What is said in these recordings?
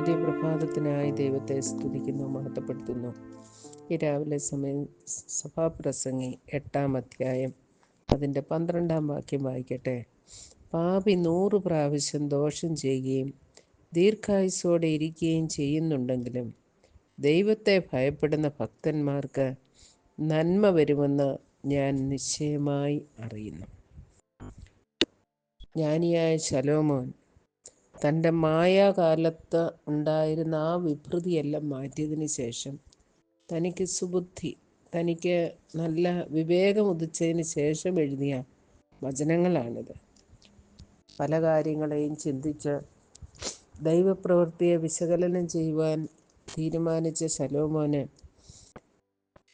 ദൈവത്തെ സ്തുതിക്കുന്നു മഹത്വപ്പെടുത്തുന്നു. ഈ രാവിലെ സമയം സഭാപ്രസംഗി എട്ടാം അധ്യായം അതിന്റെ പന്ത്രണ്ടാം വാക്യം വായിക്കട്ടെ. പാപി നൂറ് പ്രാവശ്യം ദോഷം ചെയ്യുകയും ദീർഘായുസോടെ ഇരിക്കുകയും ചെയ്യുന്നുണ്ടെങ്കിലും ദൈവത്തെ ഭയപ്പെടുന്ന ഭക്തന്മാർക്ക് നന്മ വരുമെന്ന് ഞാൻ നിശ്ചയമായി അറിയുന്നു. ജ്ഞാനിയായ ശലോമോൻ തന്റെ മായാകാലത്ത് ഉണ്ടായിരുന്ന ആ വിഭൃതിയെല്ലാം മാറ്റിയതിന് ശേഷം തനിക്ക് സുബുദ്ധി തനിക്ക് നല്ല വിവേകം ഉദിച്ചതിന് ശേഷം എഴുതിയ വചനങ്ങളാണിത്. പല കാര്യങ്ങളെയും ചിന്തിച്ച് ദൈവപ്രവൃത്തിയെ വിശകലനം ചെയ്യുവാൻ തീരുമാനിച്ച ശലോമോന്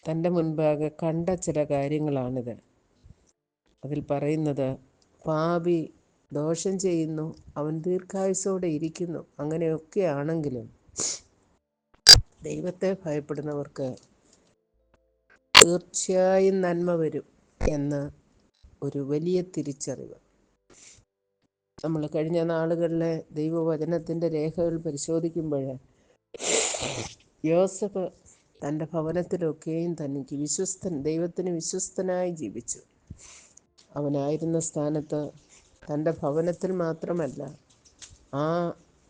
തന്റെ മുൻപാകെ കണ്ട ചില കാര്യങ്ങളാണിത്. അതിൽ പറയുന്നത് പാപി ദോഷം ചെയ്യുന്നു. അവൻ ദീർഘായുസോടെ ഇരിക്കുന്നു. അങ്ങനെയൊക്കെ ആണെങ്കിലും ദൈവത്തെ ഭയപ്പെടുന്നവർക്ക് തീർച്ചയായും നന്മ വരും എന്ന് ഒരു വലിയ തിരിച്ചറിവ്. നമ്മൾ കഴിഞ്ഞ നാളുകളിലെ ദൈവവചനത്തിന്റെ രേഖകൾ പരിശോധിക്കുമ്പോൾ യോസഫ് തന്റെ ഭവനത്തിലൊക്കെയും തനിക്ക് വിശ്വസ്തൻ ദൈവത്തിന് വിശ്വസ്തനായി ജീവിച്ചു. അവനായിരുന്ന സ്ഥാനത്ത് തന്റെ ഭവനത്തിൽ മാത്രമല്ല ആ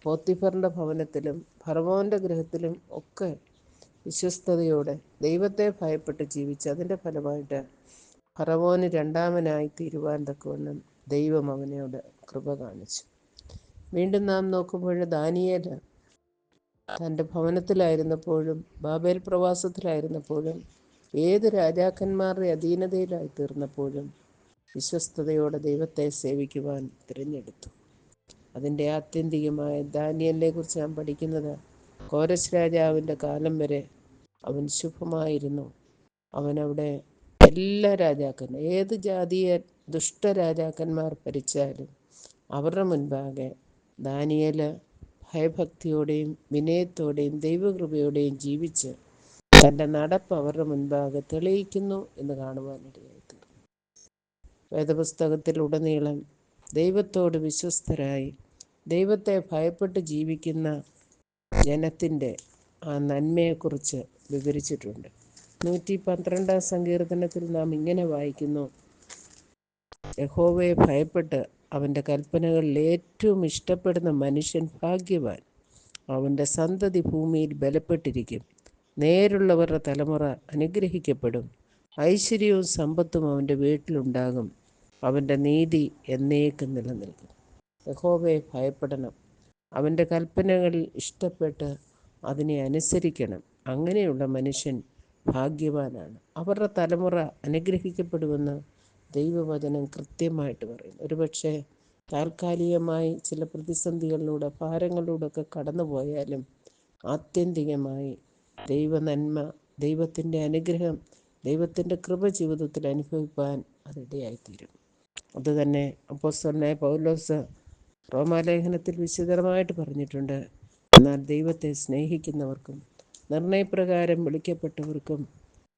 പോത്തിഫറിന്റെ ഭവനത്തിലും ഫറവോന്റെ ഗൃഹത്തിലും ഒക്കെ വിശ്വസ്തയോടെ ദൈവത്തെ ഭയപ്പെട്ട് ജീവിച്ച് അതിന്റെ ഫലമായിട്ട് ഫറവോന് രണ്ടാമനായി തീരുവാൻ ദൈവം അവനോട് കൃപ കാണിച്ചു. വീണ്ടും നാം നോക്കുമ്പോൾ ദാനിയേൽ തന്റെ ഭവനത്തിലായിരുന്നപ്പോഴും ബാബേൽ പ്രവാസത്തിലായിരുന്നപ്പോഴും ഏത് രാജാക്കന്മാരുടെ അധീനതയിലായി തീർന്നപ്പോഴും വിശ്വസ്തയോടെ ദൈവത്തെ സേവിക്കുവാൻ തിരഞ്ഞെടുത്തു. അതിന്റെ ആത്യന്തികമായ ദാനിയലിനെ കുറിച്ച് നാം പഠിക്കുന്നത് കോരസ് രാജാവിന്റെ കാലം വരെ അവൻ ശുഭമായിരുന്നു. അവനവിടെ എല്ലാ രാജാക്കന്മാർ ഏത് ജാതീയ ദുഷ്ടരാജാക്കന്മാർ ഭരിച്ചാലും അവരുടെ മുൻപാകെ ദാനിയൽ ഭയഭക്തിയോടെയും വിനയത്തോടെയും ദൈവകൃപയോടെയും ജീവിച്ച് തന്റെ നടപ്പ് അവരുടെ മുൻപാകെ തെളിയിക്കുന്നു എന്ന് കാണുവാനിടയായി. വേദപുസ്തകത്തിലുടനീളം ദൈവത്തോട് വിശ്വസ്തരായി. ദൈവത്തെ ഭയപ്പെട്ട് ജീവിക്കുന്ന ജനത്തിന്റെ ആ നന്മയെക്കുറിച്ച് വിവരിച്ചിട്ടുണ്ട്. നൂറ്റി പന്ത്രണ്ടാം സങ്കീർത്തനത്തിൽ നാം ഇങ്ങനെ വായിക്കുന്നു. യഹോവയെ ഭയപ്പെട്ട് അവന്റെ കൽപ്പനകളിൽ ഏറ്റവും ഇഷ്ടപ്പെടുന്ന മനുഷ്യൻ ഭാഗ്യവാൻ. അവന്റെ സന്തതി ഭൂമിയിൽ ബലപ്പെട്ടിരിക്കും. നേരുള്ളവരുടെ തലമുറ അനുഗ്രഹിക്കപ്പെടും. ഐശ്വര്യവും സമ്പത്തും അവന്റെ വീട്ടിലുണ്ടാകും. അവന്റെ നീതി എന്നേക്കും നിലനിൽക്കും. യഹോവയെ ഭയപ്പെടണം. അവന്റെ കൽപ്പനകളിൽ ഇഷ്ടപ്പെട്ട് അതിനെ അനുസരിക്കണം. അങ്ങനെയുള്ള മനുഷ്യൻ ഭാഗ്യവാനാണ്. അവരുടെ തലമുറ അനുഗ്രഹിക്കപ്പെടുമെന്ന് ദൈവവചനം കൃത്യമായിട്ട് പറയും ഒരുപക്ഷെ താൽക്കാലികമായി ചില പ്രതിസന്ധികളിലൂടെ ഭാരങ്ങളിലൂടെ ഒക്കെ കടന്നു പോയാലും ആത്യന്തികമായി ദൈവനന്മ ദൈവത്തിന്റെ അനുഗ്രഹം ദൈവത്തിന്റെ കൃപ ജീവിതത്തിൽ അനുഭവിപ്പാൻ അതിടയായിത്തീരും അതുതന്നെ അപ്പോസ്തലനായ പൗലോസ് റോമാലേഖനത്തിൽ വിശദമായിട്ട് പറഞ്ഞിട്ടുണ്ട്. എന്നാൽ ദൈവത്തെ സ്നേഹിക്കുന്നവർക്കും നിർണയപ്രകാരം വിളിക്കപ്പെട്ടവർക്കും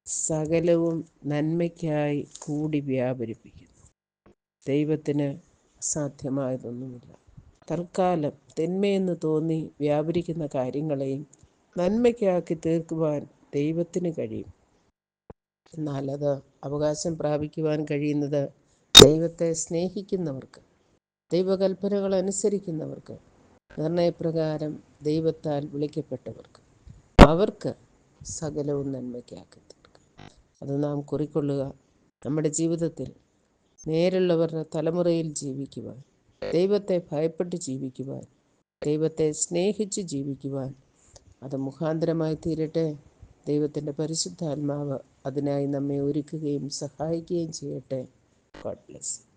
സകലവും നന്മയ്ക്കായി കൂടി വ്യാപരിപ്പിക്കുന്നു. ദൈവത്തിന് അസാധ്യമായതൊന്നുമില്ല. തൽക്കാലം തിന്മയെന്ന് തോന്നി വ്യാപരിക്കുന്ന കാര്യങ്ങളെയും നന്മയ്ക്കാക്കി തീർക്കുവാൻ ദൈവത്തിന് കഴിയും. എന്നാൽ അത് അവകാശം പ്രാപിക്കുവാൻ കഴിയുന്നത് ദൈവത്തെ സ്നേഹിക്കുന്നവർക്ക് ദൈവകൽപ്പനകൾ അനുസരിക്കുന്നവർക്ക് നിർണയപ്രകാരം ദൈവത്താൽ വിളിക്കപ്പെട്ടവർക്ക് അവർക്ക് സകലവും നന്മയ്ക്കാക്കി തീർക്കും അത് നാം കുറിക്കൊള്ളുക. നമ്മുടെ ജീവിതത്തിൽ നേരുള്ളവരുടെ തലമുറയിൽ ജീവിക്കുവാൻ ദൈവത്തെ ഭയപ്പെട്ട് ജീവിക്കുവാൻ ദൈവത്തെ സ്നേഹിച്ച് ജീവിക്കുവാൻ അത് മുഖാന്തരമായി തീരട്ടെ. ദൈവത്തിന്റെ പരിശുദ്ധാത്മാവ് അതിനായി നമ്മെ ഒരുക്കുകയും സഹായിക്കുകയും ചെയ്യട്ടെ. God bless